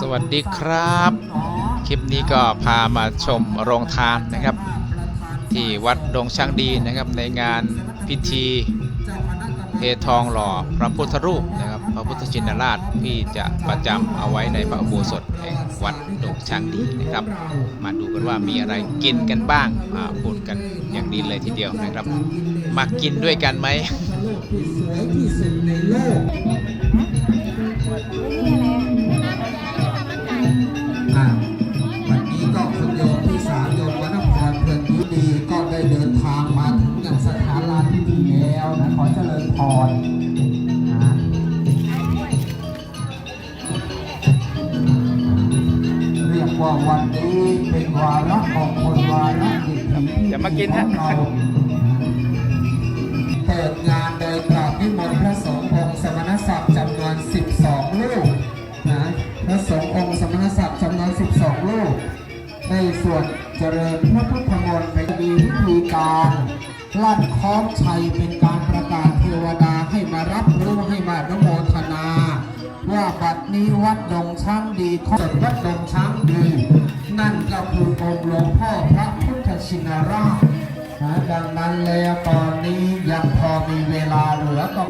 สวัสดีครับ คลิปนี้ก็พามาชมโรงทานนะครับ ที่วัดดงช่างดีนะครับในงานพิธีเททองหล่อพระพุทธรูปนะครับ พระพุทธชินราชที่จะประจำเอาไว้ในพระอุโบสถแห่งวัดดงช่างดีนะครับ มาดูกันว่ามีอะไรกินกันบ้างอ่าพูดกันอย่างดีเลยทีเดียวนะครับ มากินด้วยกันไหมสวยที่สุดในโลก รนะเรียกว่าวันนี้เป็นวาระของคนวาระดิบดีอย่ามากินฮะของเราเปิดงานโดยกราบนิมนต์พระสงฆ์องค์สมณศักดิ์จำนวน 12 ลูกนะพระสงฆ์องค์สมณศักดิ์จำนวน 12 ลูกในส่วนเจริญพระพุทธมนต์เป็นมีพิธีการลั่นคล้องชัยเป็นการประกาศ วดาให้มารับรู้ให้มานโมทนา ว่าบัดนี้วัดดงช้างดีข้อวัดดงช้างดี นั่นก็คือองค์หลวงพ่อพระพุทธชินราชดังนั้นแล้วตอนนี้ยังพอมีเวลาเหลือก็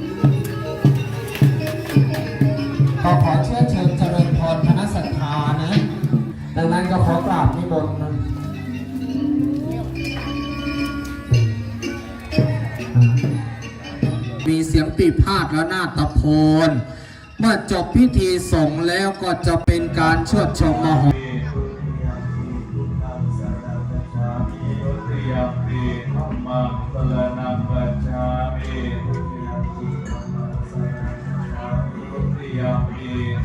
ขอเชิญเชิญเจริญพรคณะศรัทธานะ ดังนั้นก็ขอกราบ มีเสียงปีพาดและนาตโพนเมื่อจบพิธีส่งแล้วก็จะเป็นการชิดชมมโห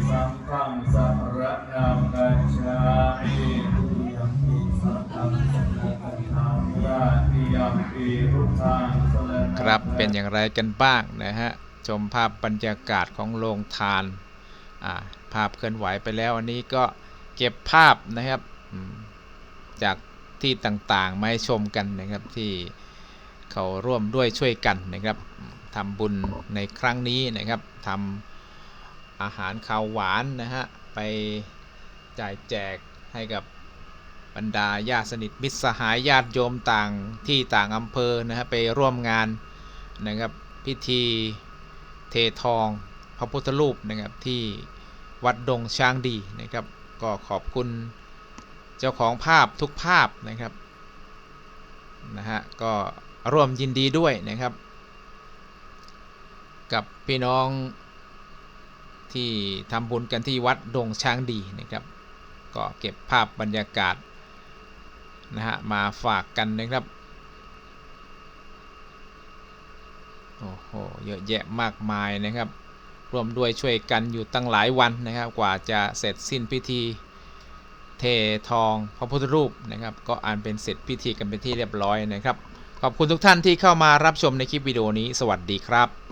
สังฆังสร นังกัจฉามิสังฆังสรนังราติยัมปีพุทธังสรณังครับเป็นอย่างไรกันบ้างนะฮะชมภาพบรรยากาศของโรงทานาภาพเคลื่อนไหวไปแล้วอันนี้ก็เก็บภาพนะครับจากที่ต่างๆมาให้ชมกันนะครับที่เขาร่วมด้วยช่วยกันนะครับทำบุญในครั้งนี้นะครับทำอาหารข้าวหวานนะฮะไปจ่ายแจกให้กับ บรรดาญาติสนิทมิตรสหายญาติโยมต่างที่ต่างอำเภอนะฮะไปร่วมงานนะครับพิธีเททองพระพุทธรูปนะครับที่วัดดงช้างดีนะครับ ก็ขอบคุณเจ้าของภาพทุกภาพนะครับนะฮะก็ร่วมยินดีด้วยนะครับ กับพี่น้องที่ทำบุญกันที่วัดดงช้างดีนะครับ ก็เก็บภาพบรรยากาศ นะฮะมาฝากกันนะครับโอ้โหเยอะแยะมากมายนะครับร่วมด้วยช่วยกันอยู่ตั้งหลายวันนะครับ กว่าจะเสร็จสิ้นพิธีเททองพระพุทธรูปนะครับ ก็อ่านเป็นเสร็จพิธีกันเป็นที่เรียบร้อยนะครับ ขอบคุณทุกท่านที่เข้ามารับชมในคลิปวิดีโอนี้ สวัสดีครับ